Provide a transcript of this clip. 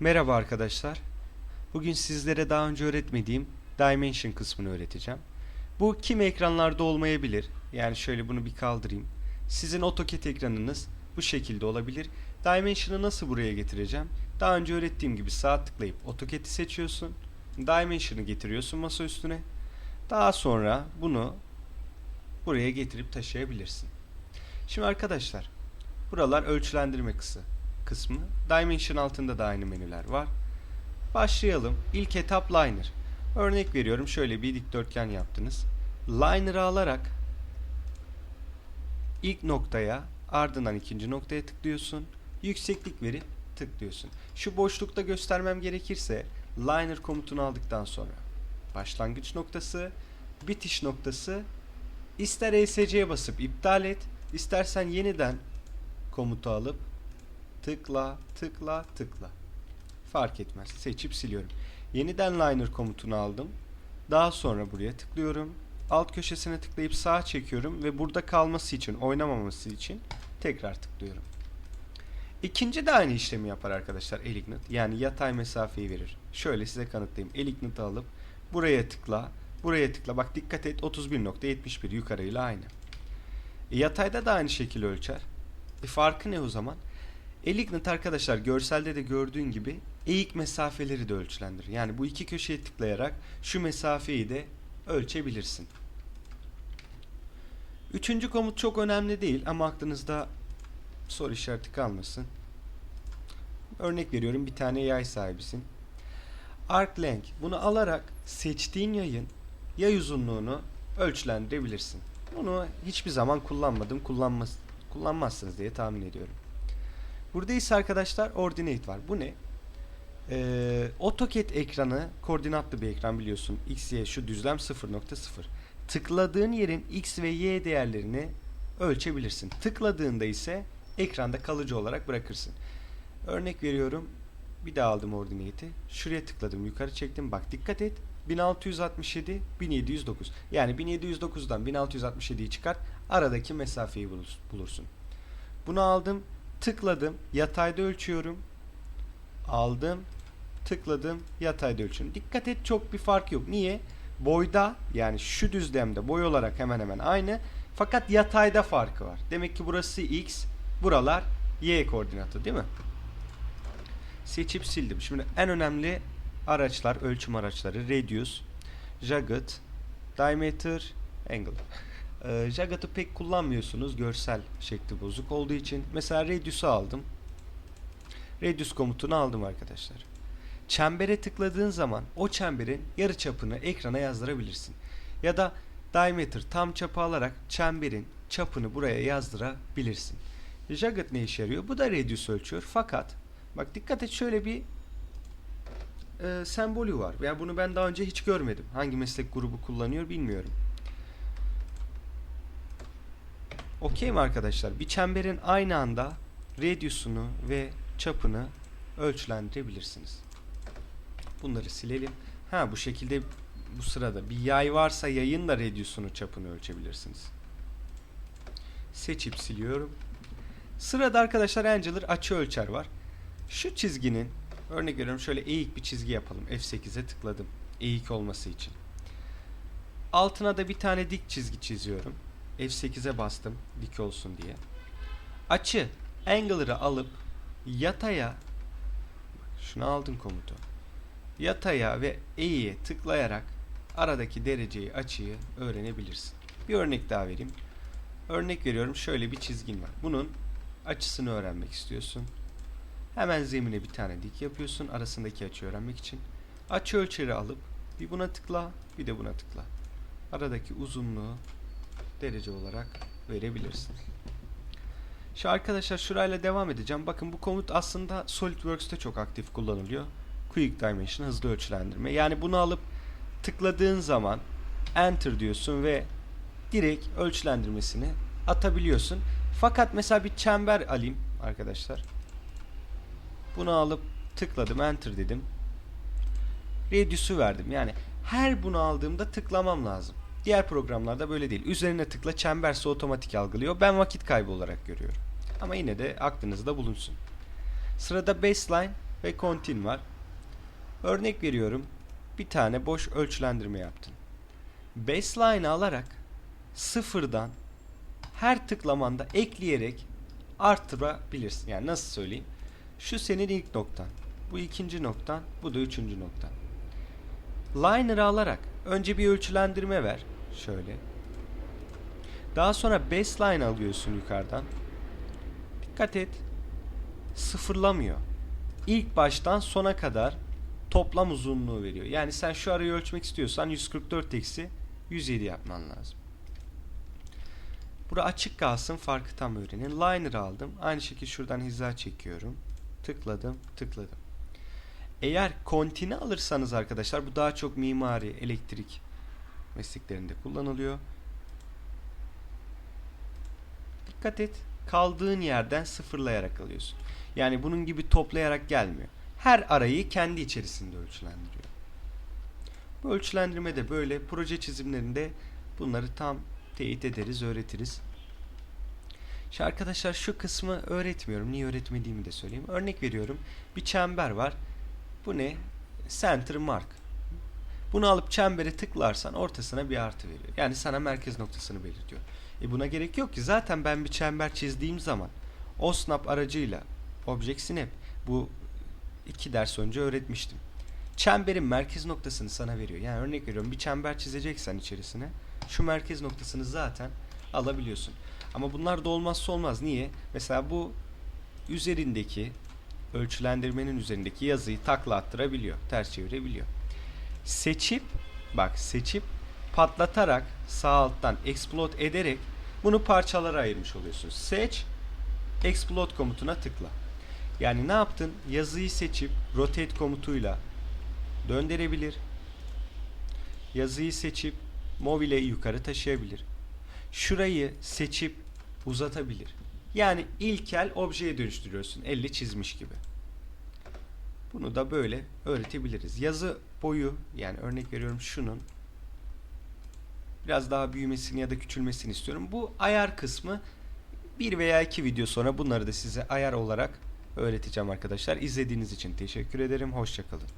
Merhaba arkadaşlar. Bugün sizlere daha önce öğretmediğim Dimension kısmını öğreteceğim. Bu kim ekranlarda olmayabilir. Yani şöyle bunu bir kaldırayım. Sizin AutoCAD ekranınız bu şekilde olabilir. Dimension'ı nasıl buraya getireceğim? Daha önce öğrettiğim gibi sağ tıklayıp AutoCAD'i seçiyorsun. Dimension'ı getiriyorsun masa üstüne. Daha sonra bunu buraya getirip taşıyabilirsin. Şimdi arkadaşlar, buralar ölçülendirme kısı kısmı. Dimension altında da aynı menüler var. Başlayalım. İlk etap liner. Örnek veriyorum şöyle bir dikdörtgen yaptınız. Liner'ı alarak ilk noktaya ardından ikinci noktaya tıklıyorsun. Yükseklik verip tıklıyorsun. Şu boşlukta göstermem gerekirse liner komutunu aldıktan sonra başlangıç noktası, bitiş noktası ister ESC'ye basıp iptal et, istersen yeniden komutu alıp tıkla, tıkla, tıkla. Fark etmez. Seçip siliyorum. Yeniden liner komutunu aldım. Daha sonra buraya tıklıyorum. Alt köşesine tıklayıp sağa çekiyorum ve burada kalması için, oynamaması için tekrar tıklıyorum. İkinci de aynı işlemi yapar arkadaşlar Elignit. Yani yatay mesafeyi verir. Şöyle size kanıtlayayım. Elignit'i alıp buraya tıkla, buraya tıkla. Bak dikkat et 31.71 yukarıyla aynı. E, yatayda da aynı şekilde ölçer. E, farkı ne o zaman? Elignit arkadaşlar görselde de gördüğün gibi eğik mesafeleri de ölçülendirir. Yani bu iki köşeye tıklayarak şu mesafeyi de ölçebilirsin. Üçüncü komut çok önemli değil ama aklınızda soru işareti kalmasın. Örnek veriyorum bir tane yay sahibisin. Arc length bunu alarak seçtiğin yayın yay uzunluğunu ölçülendirebilirsin. Bunu hiçbir zaman kullanmadım. Kullanmaz, kullanmazsınız diye tahmin ediyorum. Burada ise arkadaşlar ordinate var. Bu ne? Ee, AutoCAD ekranı koordinatlı bir ekran biliyorsun. X, Y şu düzlem 0.0. Tıkladığın yerin X ve Y değerlerini ölçebilirsin. Tıkladığında ise ekranda kalıcı olarak bırakırsın. Örnek veriyorum. Bir daha aldım ordinate'i. Şuraya tıkladım. Yukarı çektim. Bak dikkat et. 1667, 1709. Yani 1709'dan 1667'yi çıkart. Aradaki mesafeyi bulursun. Bunu aldım. Tıkladım. Yatayda ölçüyorum. Aldım. Tıkladım. Yatayda ölçüyorum. Dikkat et çok bir fark yok. Niye? Boyda yani şu düzlemde boy olarak hemen hemen aynı. Fakat yatayda farkı var. Demek ki burası x, buralar y koordinatı değil mi? Seçip sildim. Şimdi en önemli araçlar, ölçüm araçları radius, jagged, diameter, angle. Ee, Jagged'ı pek kullanmıyorsunuz görsel şekli bozuk olduğu için. Mesela radius'u aldım. Radius komutunu aldım arkadaşlar. Çembere tıkladığın zaman o çemberin yarı çapını ekrana yazdırabilirsin. Ya da diameter tam çapı alarak çemberin çapını buraya yazdırabilirsin. Jagged ne işe yarıyor? Bu da radius ölçüyor. Fakat bak dikkat et şöyle bir e, sembolü var. Yani bunu ben daha önce hiç görmedim. Hangi meslek grubu kullanıyor bilmiyorum. Okey mi arkadaşlar? Bir çemberin aynı anda radiusunu ve çapını ölçülendirebilirsiniz. Bunları silelim. Ha bu şekilde bu sırada bir yay varsa yayın da radiusunu çapını ölçebilirsiniz. Seçip siliyorum. Sırada arkadaşlar Angular açı ölçer var. Şu çizginin örnek veriyorum şöyle eğik bir çizgi yapalım. F8'e tıkladım. Eğik olması için. Altına da bir tane dik çizgi çiziyorum. F8'e bastım dik olsun diye. Açı Angular'ı alıp yataya şunu aldım komutu. Yataya ve eğiye tıklayarak aradaki dereceyi açıyı öğrenebilirsin. Bir örnek daha vereyim. Örnek veriyorum şöyle bir çizgin var. Bunun açısını öğrenmek istiyorsun. Hemen zemine bir tane dik yapıyorsun arasındaki açıyı öğrenmek için. Açı ölçeri alıp bir buna tıkla bir de buna tıkla. Aradaki uzunluğu derece olarak verebilirsin. Şu arkadaşlar şurayla devam edeceğim. Bakın bu komut aslında SolidWorks'te çok aktif kullanılıyor. Quick Dimension hızlı ölçülendirme. Yani bunu alıp tıkladığın zaman Enter diyorsun ve direkt ölçülendirmesini atabiliyorsun. Fakat mesela bir çember alayım arkadaşlar. Bunu alıp tıkladım Enter dedim. Radius'u verdim. Yani her bunu aldığımda tıklamam lazım. Diğer programlarda böyle değil. Üzerine tıkla çemberse otomatik algılıyor. Ben vakit kaybı olarak görüyorum. Ama yine de aklınızda bulunsun. Sırada baseline ve kontin var. Örnek veriyorum. Bir tane boş ölçülendirme yaptın. Baseline'ı alarak sıfırdan her tıklamanda ekleyerek artırabilirsin. Yani nasıl söyleyeyim? Şu senin ilk noktan. Bu ikinci noktan. Bu da üçüncü noktan. Liner'ı alarak önce bir ölçülendirme ver. Şöyle. Daha sonra baseline alıyorsun yukarıdan. Dikkat et. Sıfırlamıyor. İlk baştan sona kadar toplam uzunluğu veriyor. Yani sen şu arayı ölçmek istiyorsan 144 eksi 107 yapman lazım. Bura açık kalsın farkı tam öğrenin. Liner aldım. Aynı şekilde şuradan hiza çekiyorum. Tıkladım, tıkladım. Eğer kontine alırsanız arkadaşlar bu daha çok mimari, elektrik mesleklerinde kullanılıyor. Dikkat et. Kaldığın yerden sıfırlayarak alıyorsun. Yani bunun gibi toplayarak gelmiyor. Her arayı kendi içerisinde ölçülendiriyor. Bu ölçülendirme de böyle. Proje çizimlerinde bunları tam teyit ederiz, öğretiriz. Şimdi arkadaşlar şu kısmı öğretmiyorum. Niye öğretmediğimi de söyleyeyim. Örnek veriyorum. Bir çember var. Bu ne? Center mark. Bunu alıp çembere tıklarsan ortasına bir artı veriyor. Yani sana merkez noktasını belirtiyor. E buna gerek yok ki. Zaten ben bir çember çizdiğim zaman OSNAP aracıyla Object Snap bu iki ders önce öğretmiştim. Çemberin merkez noktasını sana veriyor. Yani örnek veriyorum bir çember çizeceksen içerisine şu merkez noktasını zaten alabiliyorsun. Ama bunlar da olmazsa olmaz. Niye? Mesela bu üzerindeki ölçülendirmenin üzerindeki yazıyı takla attırabiliyor. Ters çevirebiliyor. Seçip bak seçip patlatarak sağ alttan explode ederek bunu parçalara ayırmış oluyorsun. Seç explode komutuna tıkla. Yani ne yaptın? Yazıyı seçip rotate komutuyla döndürebilir. Yazıyı seçip mobile yukarı taşıyabilir. Şurayı seçip uzatabilir. Yani ilkel objeye dönüştürüyorsun. Elle çizmiş gibi. Bunu da böyle öğretebiliriz. Yazı boyu yani örnek veriyorum şunun biraz daha büyümesini ya da küçülmesini istiyorum. Bu ayar kısmı bir veya iki video sonra bunları da size ayar olarak öğreteceğim arkadaşlar. İzlediğiniz için teşekkür ederim. Hoşçakalın.